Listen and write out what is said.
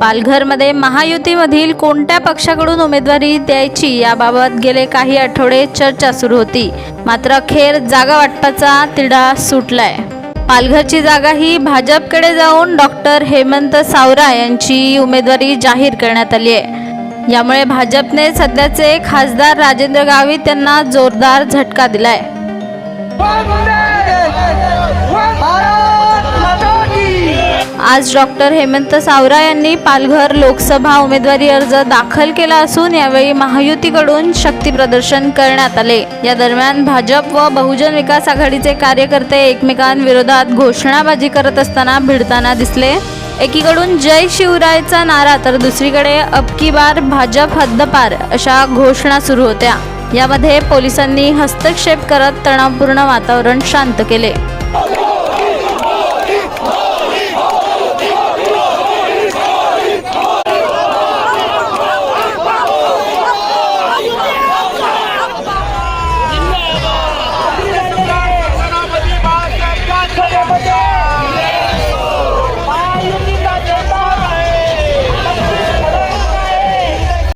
पालघरमध्ये महायुतीमधील कोणत्या पक्षाकडून उमेदवारी द्यायची याबाबत गेले काही आठवडे चर्चा सुरू होती. मात्र अखेर जागा वाटपाचा तिढा सुटलाय. पालघरची जागा ही भाजपकडे जाऊन डॉक्टर हेमंत सावरा यांची उमेदवारी जाहीर करण्यात आली आहे. यामुळे भाजपने सध्याचे खासदार राजेंद्र गावित यांना जोरदार झटका दिलाय. आज डॉक्टर हेमंत सावरा यांनी पालघर लोकसभा उमेदवारी अर्ज दाखल केला असून यावेळी महायुतीकडून शक्ती प्रदर्शन करण्यात आले. या दरम्यान भाजप व बहुजन विकास आघाडीचे कार्यकर्ते एकमेकांविरोधात घोषणाबाजी करत असताना भिडताना दिसले. एकीकडून जय शिवरायचा नारा तर दुसरीकडे अबकी बार भाजप हद्दपार अशा घोषणा सुरू होत्या. यामध्ये पोलिसांनी हस्तक्षेप करत तणावपूर्ण वातावरण शांत केले.